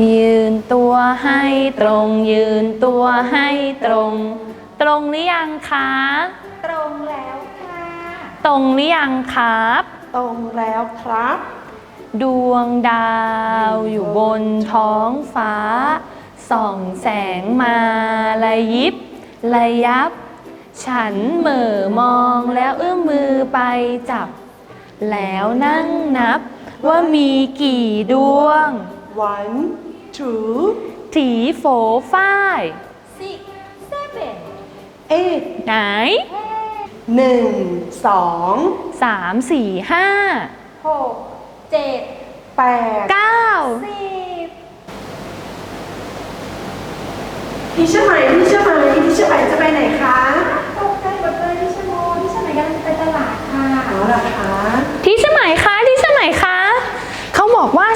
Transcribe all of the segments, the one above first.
ยืนตัวให้ตรง ยืนตัวให้ตรง ตรงหรือยังคะ ตรงแล้วค่ะ ตรงหรือยังครับ ตรงแล้วครับ ดวงดาวอยู่บนท้องฟ้า ส่องแสงมาระยิบระยับ ฉันเหม่อมองแล้วเอื้อมมือไปจับ แล้วนั่งนับว่ามีกี่ดวง one two ถีโฝฝ้าย six seven eight ไหนหนึ่งสองสามสี่ห้าหกเจ็ดแปดเก้าสิบพี่เชื่อไหมพี่เชื่อไหมพี่เชื่อไหมจะไปไหนคะ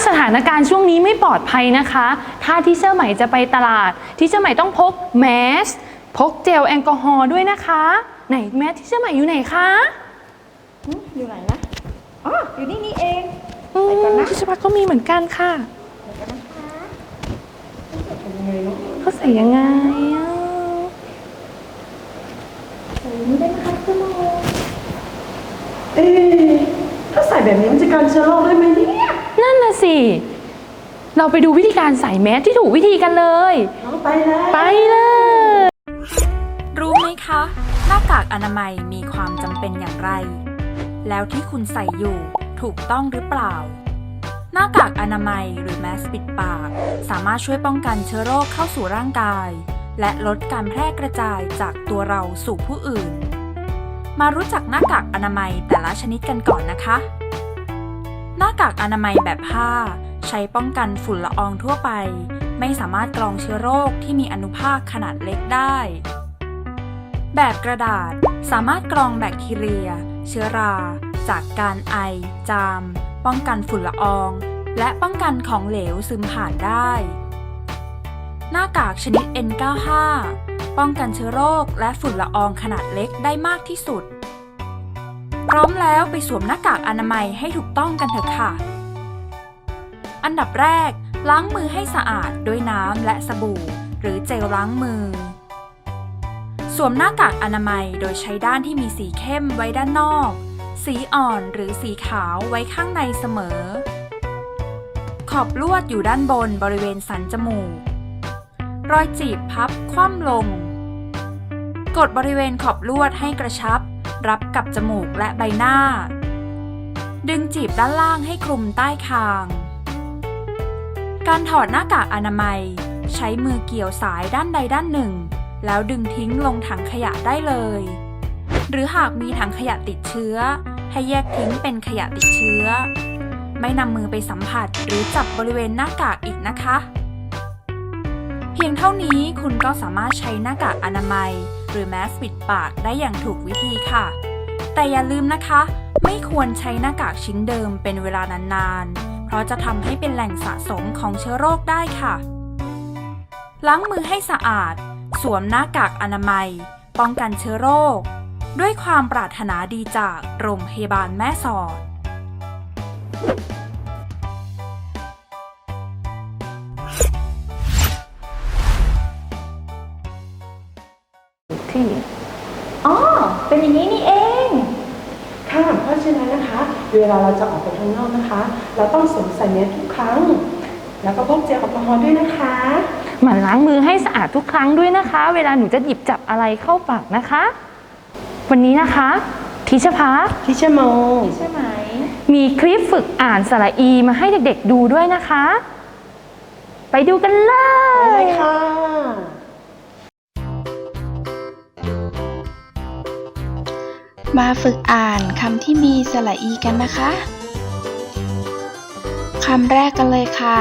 สถานการณ์ช่วงนี้ไม่ปลอดภัยนะคะ ถ้าที่เชื่อไหมจะไปตลาด ที่เชื่อไหมต้องพกแมสพกเจลแอลกอฮอล์ด้วยนะคะ ไหนแมสที่เชื่อไหมอยู่ไหนคะหึอยู่ไหนนะอ๋ออยู่นี่นี่เองอืมใส่ก่อนนะที่สมัยก็มีเหมือนกันค่ะเป็นยังไงเนาะเขาใส่ยังไงอะใส่นี้ได้ไหมคะพี่ชโมเอ๊ะถ้าใส่แบบนี้มันจะกันเชื้อโรคได้ไหมเนี่ย นั่นน่ะสิ เราไปดูวิธีการใส่แมสที่ถูกวิธีกันเลยน้องไปแล้วไปเลย รู้ไหมคะ หน้ากากอนามัยมีความจำเป็นอย่างไร แล้วที่คุณใส่อยู่ถูกต้องหรือเปล่า หน้ากากอนามัยหรือแมสปิดปาก สามารถช่วยป้องกันเชื้อโรคเข้าสู่ร่างกาย และลดการแพร่กระจายจากตัวเราสู่ผู้อื่น มารู้จักหน้ากากอนามัยแต่ละชนิดกันก่อนนะคะ หน้ากากอนามัยแบบผ้า ใช้ป้องกันฝุ่นละอองทั่วไป ไม่สามารถกรองเชื้อโรคที่มีอนุภาคขนาดเล็กได้ แบบกระดาษสามารถกรองแบคทีเรีย เชื้อรา จากการไอ จาม ป้องกันฝุ่นละออง และป้องกันของเหลวซึมผ่านได้ หน้ากากชนิด N95 ป้องกันเชื้อโรคและฝุ่นละอองขนาดเล็กได้มากที่สุด ร้อมแล้วไปสวมหน้ากากอนามัยให้ถูกต้องกันเถอะค่ะ อันดับแรก ล้างมือให้สะอาดด้วยน้ำและสบู่ หรือเจลล้างมือ สวมหน้ากากอนามัยโดยใช้ด้านที่มีสีเข้มไว้ด้านนอก สีอ่อนหรือสีขาวไว้ข้างในเสมอ ขอบลวดอยู่ด้านบนบริเวณสันจมูก รอยจีบพับคว่ำลง กดบริเวณขอบลวดให้กระชับ รับกับจมูกและใบหน้า ดึงจีบด้านล่างให้คลุมใต้คาง การถอดหน้ากากอนามัย ใช้มือเกี่ยวสายด้านใดด้านหนึ่ง แล้วดึงทิ้งลงถังขยะได้เลย หรือหากมีถังขยะติดเชื้อ ให้แยกทิ้งเป็นขยะติดเชื้อ ไม่นำมือไปสัมผัสหรือจับบริเวณหน้ากากอีกนะคะ เพียงเท่านี้คุณก็สามารถใช้หน้ากากอนามัยหรือแมสปิดปากได้อย่างถูกวิธีค่ะ แต่อย่าลืมนะคะ ไม่ควรใช้หน้ากากชิ้นเดิมเป็นเวลานานๆ เพราะจะทำให้เป็นแหล่งสะสมของเชื้อโรคได้ค่ะ ล้างมือให้สะอาด สวมหน้ากากอนามัย ป้องกันเชื้อโรค ด้วยความปรารถนาดีจากโรงพยาบาลแม่สอด ที่อ๋อ เป็นอย่างนี้นี่เอง ค่ะ เพราะฉะนั้นนะคะ เวลาเราจะออกไปข้างนอกนะคะ เราต้องสวมใส่แมสทุกครั้ง แล้วก็พกเจลแอลกอฮอล์ด้วยนะคะ หมั่นล้างมือให้สะอาดทุกครั้งด้วยนะคะ เวลาหนูจะหยิบจับอะไรเข้าปากนะคะ วันนี้นะคะ ทิชพักที่ชั่วโมงใช่ไหม มีคลิปฝึกอ่านสระอีมาให้เด็กๆดูด้วยนะคะ ไปดูกันเลไปเลยยค่ะ มาฝึกอ่านคำที่มีสระอีกันนะคะ คำแรกกันเลยค่ะ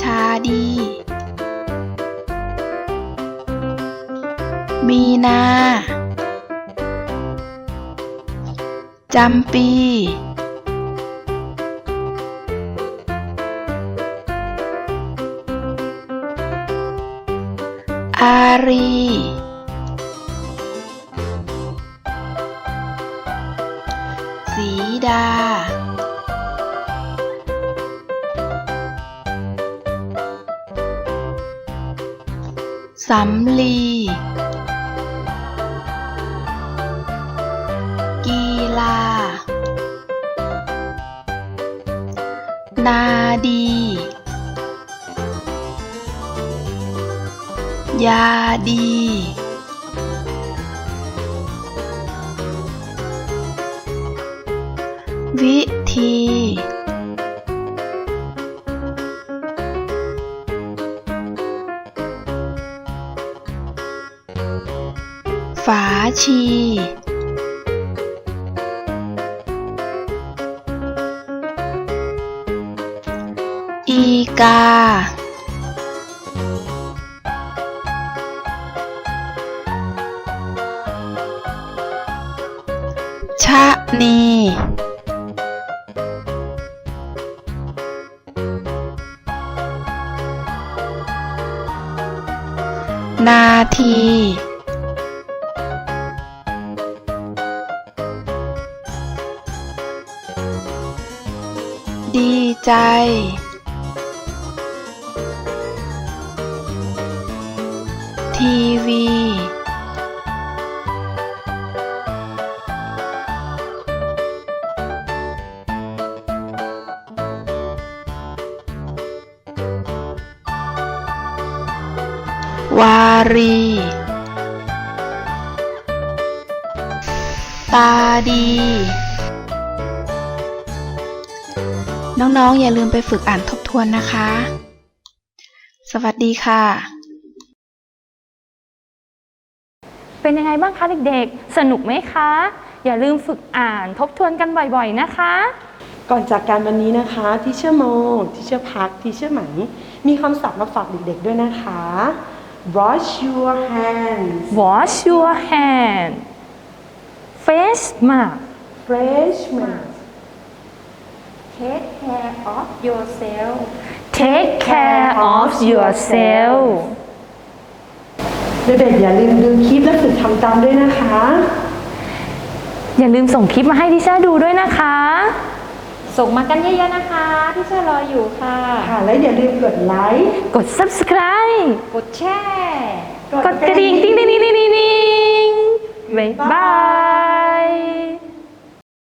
ชาดี มีนา จำปี อารี ดา สำลี กีฬา นาดี ยาดี วิธี ฝาชี อีกา นาที ดีใจ ทีวี วารี ตาดี น้องๆ อย่าลืมไปฝึกอ่านทบทวนนะคะ สวัสดีค่ะ เป็นยังไงบ้างคะเด็กๆ สนุกไหมคะ อย่าลืมฝึกอ่านทบทวนกันบ่อยๆ นะคะ ก่อนจากการวันนี้นะคะที่เชื่อโมที่เชื่อพักที่เชื่อไหม มีคำศัพท์มาฝากเด็กๆด้วยนะคะ wash your hands Wash your hand face mask fresh mask Take care of yourself Take care of yourself เด็กๆอย่าลืมดูคลิปและฝึกทำตามด้วยนะคะ อย่าลืมส่งคลิปมาให้ดิฉันดูด้วยนะคะ ส่งมากันเยอะๆนะคะ ที่เชื่อรออยู่ค่ะ ค่ะ และอย่าลืมกดไลค์กด subscribe กดแชร์ กดกระดิ่งติ๊งติ๊งติ๊งติ๊งติ๊งบ๊ายบาย